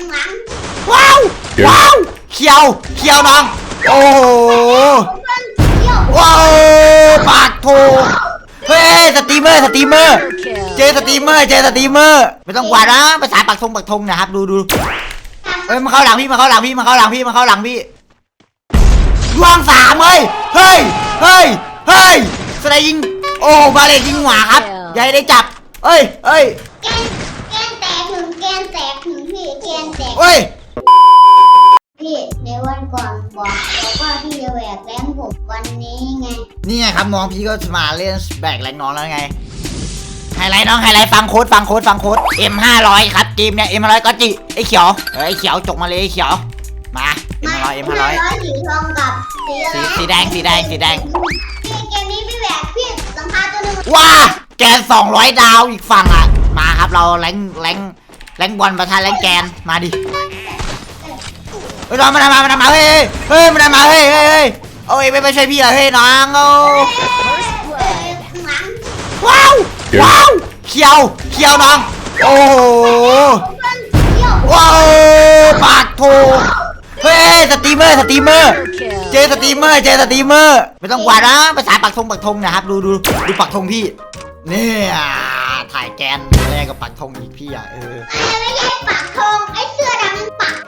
ข้างหลังว้าวว้าวเขียวเขียวน้องโอ้โหผมเพิ่งเที่ยวว้าวปากโถเฮ้ยสตรีมเมอร์สตรีมเมอร์เจอสตรีมเมอร์เจอสตรีมเมอร์ไม่ต้องกวาดนะภาษาปักธงปักธงนะครับดูดูเอ้ยมาเข้าหลังพี่มาเข้าหลังพี่มาเข้าหลังพี่มาเข้าหลังพี่ล่วงสามเฮ้ยเฮ้ยเฮ้ยเฮ้ยสไลด์ยิงโอ้บาเลตยิงหวาครับอย่าให้ได้จับเอ้ยเอ้ย แกนแกนแตกถึงแกนแตกถึงพี่ แกนแตกเอ้ย พี่ในวันก่อนบอกบอกว่าพี่จะแหวกแรงผมวันนี้ไง นี่ไงครับน้องพี่ก็มาเล่นแบกแรงน้องแล้วไง ไฮไลท์น้องไฮไลท์ฟังโค้ดฟังโค้ดฟังโค้ด M 5 0 0ครับทีมเนี่ย M 5 0 0ก็จิไอ้เขียวเอ้ยไอ้เขียวจกมาเลยไอ้เขียว มา M 5 0 0 M 5 0 0 ร้อยสีทองกับสีอะไรสีสีแดงสีแดงสีแดง พี่เกมนี้พี่แหวกพี่สัมภาษณ์ตัวหนึ่งว้าแกน200 ดาวอีกฝั่งอะ มาครับเราแรงแรง แรงบอลประทานแรงแกนมาดิเฮ้ยน้องมันมามันมาเฮ้ยเฮ้ยมันมาเฮ้ยเฮ้ยเฮ้ยโอ้ยไม่ไม่ใช่พี่เหรอเฮ้ยน้องโอ้เอาว้าวว้าวเขียวเขียวน้องโอ้โหว้าวปากโถเฮ้ยสตรีมเมอร์สตรีมเมอร์เจสตรีมเมอร์เจสตรีมเมอร์ไม่ต้องกวาดนะภาษาปักธงปักธงนะครับดูดูดูปักธงพี่เนี่ย ถ่ายแกนแรกกับปักธงอีกพี่อะเออไอ้ไม่ใช่ปากทองไอ้เสื้อดำมันปาก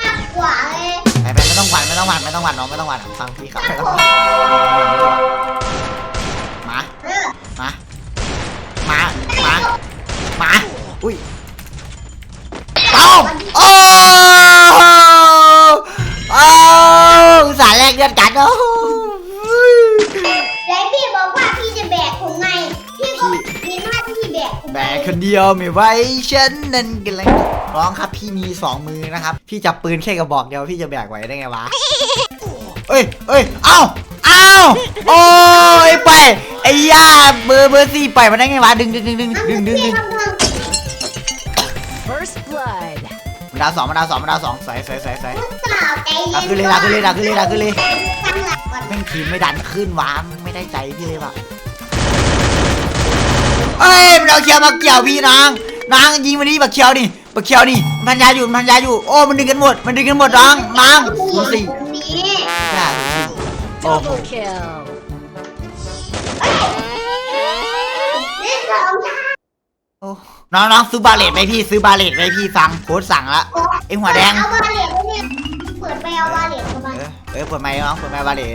มากกว่าเลยไปไปไม่ต้องหวั่นไม่ต้องหวั่นไม่ต้องหวั่นน้องไม่ต้องหวั่นฟังพี่ครับไม่ต้องหวั่นมาเออมามามามาอุ้ยเอ้าโอ้โอ้อุตส่าห์แลกเลือดกันโอ้ คนเดียวไม่ไหวฉันนั่นกันเลยร้องครับพี่มีสองมือนะครับ พี่จับปืนแค่กระบอกเดียวพี่จะแบกไหวได้ไงวะเอ้ยเอ้ยเอ้าเอ้าโอ้ยไปไอ้ย่าเบอร์เบอร์สี่ไปมาได้ไงวะดึงดึงดึงดึงดึงดึงดึง First blood. ดาวสองมาดาวสองมาดาวสองใส่ใส่ใส่ใส่สาวใจเย็นดักขึ้นเลยดักขึ้นเลยดักขึ้นเลยดักขึ้นเลยแม่งทีมไม่ดันขึ้นวะไม่ได้ใจพี่เลยว่ะ เอ้ยมันเอาเขียวมาเกี่ยวพี่นางนางยิงมาดิบักเขียวนี่บักเขียวนี่มันพันยาอยู่มันพันยาอยู่โอ้มันดึงกันหมดมันดึงกันหมดนางนางศูนย์สี่ตรงนี้ย่าโอ้โห Double kill. เล่นสองท่าโอ้น้องน้องซื้อบาเลตไหมพี่ซื้อบาเลตไหมพี่ฟังโค้ดสั่งละไอหัวแดงเอาบาเลตไว้เนี่ยเปิดไปเอาบาเลตเข้ามาเออเออเปิดไมค์น้องเปิดไมค์บาเลต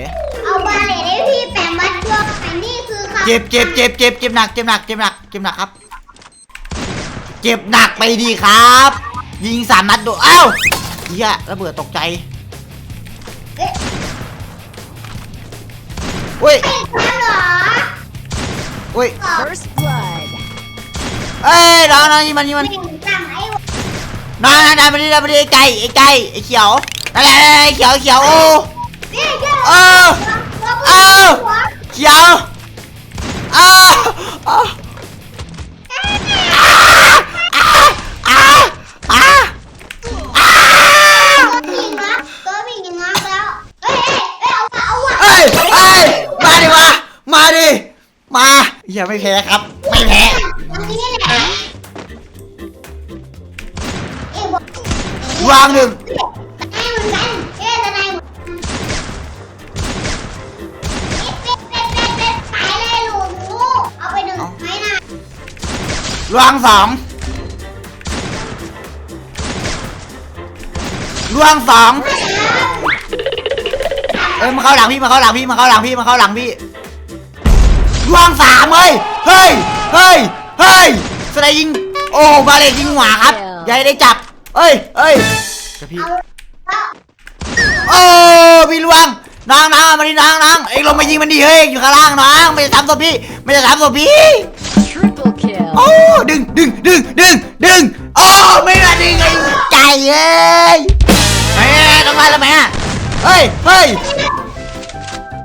เอาบาเลตให้พี่แปมมัดตัวอันนี้คือครับ เจ็บเจ็บเจ็บเจ็บเจ็บหนักเจ็บหนักเจ็บหนักเจ็บหนักครับ เจ็บหนักไปดีครับ ยิงสามนัดโดนอ้าวเฮียระเบิดตกใจอ๊ะเว้ยอ๊ะแล้วเหรอเว้ย First blood. เอ้ยน้องน้องยิงมันยิงมันไม่สั่งไอ้น้องน้องน้องไปดิไปดิไอ้ไก่ไอ้ไก่ไอ้เขียวนั่นแหละไอ้เขียวเขียวโอ้เออเออเขียว มาอย่าไม่แพ้ครับ ไม่แพ้อันนี้แหละเอ้ยบอกวางหนึ่ง ตะไนเหมือนกันเอ้ยตะไนเหมือนกันเป็ดเป็ดเป็ดเป็ดขายเลยลูกหนูเอาไปหนึ่งไหมนะวางสองลวงสองเอ้ยมาเข้าหลังพี่มาเข้าหลังพี่มาเข้าหลังพี่มาเข้าหลังพี่ ลวงสามเฮ้ย เฮ้ย เฮ้ย เฮ้ยสไลด์ยิง โอ้บาเลตยิงหวาครับอย่าให้ได้จับ เอ้ยเอ้ยจะพี่เอาเอาโอ้พี่ลวงน้องน้องมาดิน้องน้องเอ็งลงมายิงมันดิเฮ้ยอยู่ข้างล่างน้องไม่จะทำตัวพี่ไม่จะทำตัวพี่ Triple kill. โอ้ดึงดึงดึงดึงดึงโอ้ไม่มาดึงไอ้ใจเอ้ยเฮ้ยทำไมล่ะแม่เฮ้ยเฮ้ย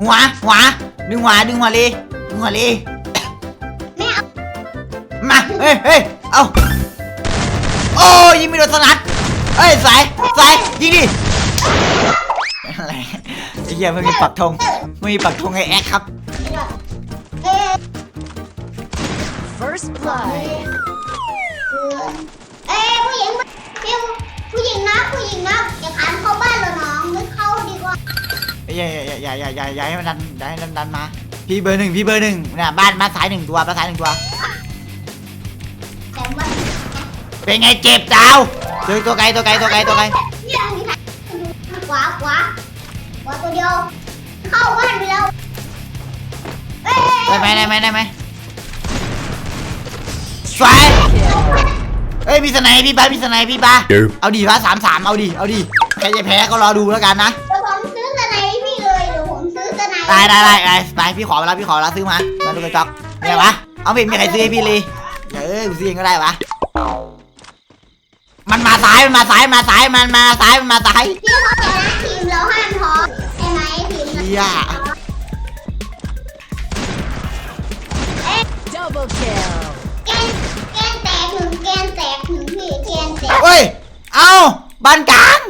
หัวหัวดึงหัวดึงหัวเลยดึง หัลีมา เฮ้ยเฮ้ยเอาโอ้ยิงมีโดนสนัดเฮ้ยสายสายยิงดิอะไรไอ้เหี้ยไม่มีปักธงไม่มีปักธงไอ้แอ๊กครับ First blood เอ้ผู้หญิงผู้หญิงนะผู้หญิงนะอย่าขันเข้าบ้านเรน้องนึกเข้าดีกว่าอย่าอย่าอย่าอย่าอย่าอย่าให้มันดันอย่าให้มันดันมา พี่เบอร์หนึ่งพี่เบอร์หนึ่งเนี่ยบ้านบ้านซ้ายหนึ่งตัวบ้านซ้ายหนึ่งตัว แต่ว่าเป็นไงเจ็บดาวเจอตัวไกลตัวไกลตัวไกลตัวไกลเนี่ยมีใครขวาขวาขวาตัวเดียว เข้าบ้านไปแล้วเอ้ยได้ไหมได้ไหมได้ไหมสวยเอ้ยมีสไนป์พี่บ้ามีสไนป์พี่บ้าเอาดีบ้าสามสามเอาดีเอาดีใครจะแพ้ก็รอดูแล้วกันนะ ไนได้ได้ได้ได้ไปพี่ขอมาแล้วพี่ขอแล้วซื้อมามาดูกระจกเนี่ยวะเอาไม่มีใครซื้อให้พี่เลยเดี๋ยวเอ้ยกูซื้อเองก็ได้วะมันมาซ้ายมันมาซ้ายมาซ้ายมันมาซ้ายมันมาซ้ายพี่เขาชนะทีมเราห้ามท้อใช่ไหมทีมเราเฮีย Double kill. แกนแกนแตกหนึ่งแกนแตกหนึ่งพี่แกนแตกเฮ้ยเอาบ้านกลาง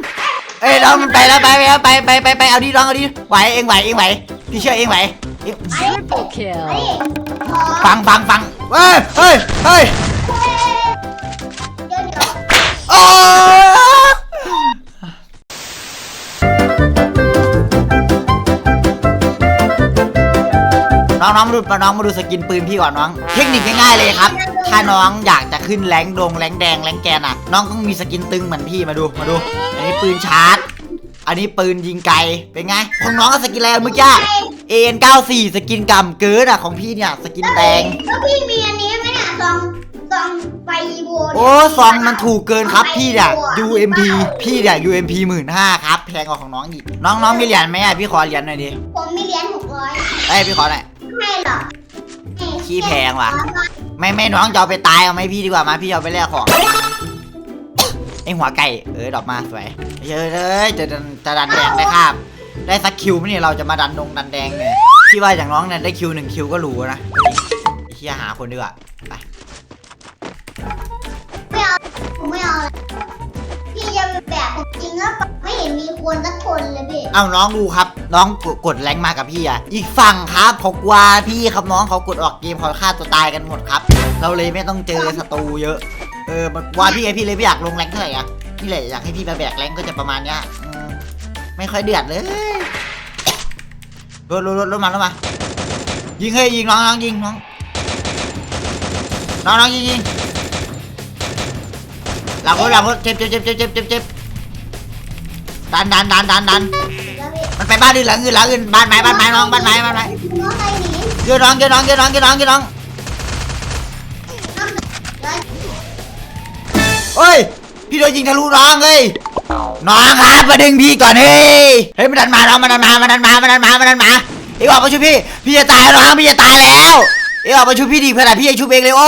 เอ้ยน้องมันไปแล้วไปไปแล้วไปไปไปไปเอาดิน้องเอาดิไหวเองไหวเองไหว พี่เชื่อเองไหวเอง Triple เฮ้ย kill. ขอฟังฟังฟังเฮ้ยเฮ้ยเฮ้ยเดี๋ยวเดี๋ยวโอ้น้องน้องมาดูน้องมาดูสกินปืนพี่ก่อนน้อง เทคนิคง่ายๆเลยครับ ถ้าน้องอยากจะขึ้นแรงดงแรงแดงแรงแกนอะ น้องต้องมีสกินตึงเหมือนพี่มาดูมาดู อันนี้ปืนชาร์จ อันนี้ปืนยิงไกลเป็นไง ของน้องก็สกินอะไรเมื่อกี้เอ็น94สกินกำเกิดอะของพี่เนี่ยสกินแดงแล้วพี่มีอันนี้ไหมเนี่ยซองซองไฟโบนโอ้ซองมันถูกเกินครับพี่เนี่ย UMP พี่เนี่ย UMP หมื่นห้าครับแพงกว่าของน้องอีกน้องน้องมีเหรียญไหมอะพี่ขอเหรียญหน่อยดิผมมีเหรียญหกร้อยเอ้ยพี่ขอหน่อยให้เหรอขี้แพงว่ะ ไม่ไม่น้องจะเอาไปตายเอาไหมพี่ดีกว่ามาพี่เอาไปแลกของ ไอหัวไก่เออดอกมาสวยเยอะเลยจะดันจะดันแดงได้ครับ ได้สักคิวไหมเนี่ยเราจะมาดันดงดันแดงเนี่ยพี่ว่าอย่างน้องเนี่ยได้คิวหนึ่งคิวก็หรูนะไอ้เฮียหาคนดีกว่าไปไม่เอาผมไม่เอาเลยพี่จะไปแบบผมจริงแล้วไม่เห็นมีคนสักคนเลยพี่เอาน้องดูครับ น้องกดกดแรงมากับพี่อะ อีกฝั่งครับเขากว่าพี่ครับน้องเขากดออกเกมเขาฆ่าตัวตายกันหมดครับ เราเลยไม่ต้องเจอศัตรูเยอะเออมันว่าพี่ไงพี่เลยไม่อยากลงแรงเท่าไหร่อะนี่แหละอยากให้พี่มาแบกแรงก็จะประมาณเนี้ยอืมไม่ค่อยเดือดเลยรถรถรถรถมาแล้วมายิงเฮ้ยยิงน้องน้องยิงน้องน้องน้องยิงยิงหลังรถหลังรถเจ็บเจ็บเจ็บเจ็บเจ็บเจ็บเจ็บดันดันดันดันดันแล้วพี่มันไปบ้านอื่นหลังอื่นหลังอื่นบ้านไม้บ้านไม้น้องบ้านไม้บ้านไม้น้องใครหนีเยอะน้องเยอะน้องเยอะน้องเยอะน้องเยอะน้องน้อง เฮ้ย พี่โดนยิงทะลุน้องเฮ้ยน้องครับมาดึงพี่ก่อนเฮ้ย เฮ้ยมันดันมาน้องมันดันมา มันดันมา มันดันมา มันดันมา เอ้ยออกมาช่วยพี่ พี่จะตายแล้วน้องพี่จะตายแล้ว เอ้ยออกมาช่วยพี่ดิเพื่อนพี่จะช่วยเองเลยโอ้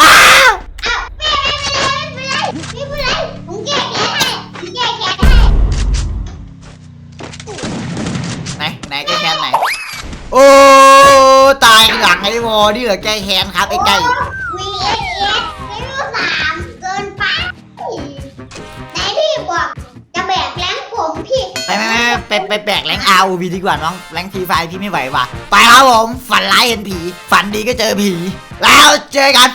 อ้าวอ้าวแม่ไม่เป็นไรไม่เป็นไรไม่เป็นไรผมแก้แค้นให้ผมแก้แค้นให้ไหนไหนแก้แค้นไหน โอ้ตายหลังไอ้วอนี่เหรอแก้แค้นครับไอ้ไก่วีเอส ผมพี่ไปไปไปไปไปแบกแรงอาวีดีกว่าน้องแรงทีไฟพี่ไม่ไหวว่ะไปครับผมฝันร้ายเห็นผี ฝันดีก็เจอผี แล้วเจอกัน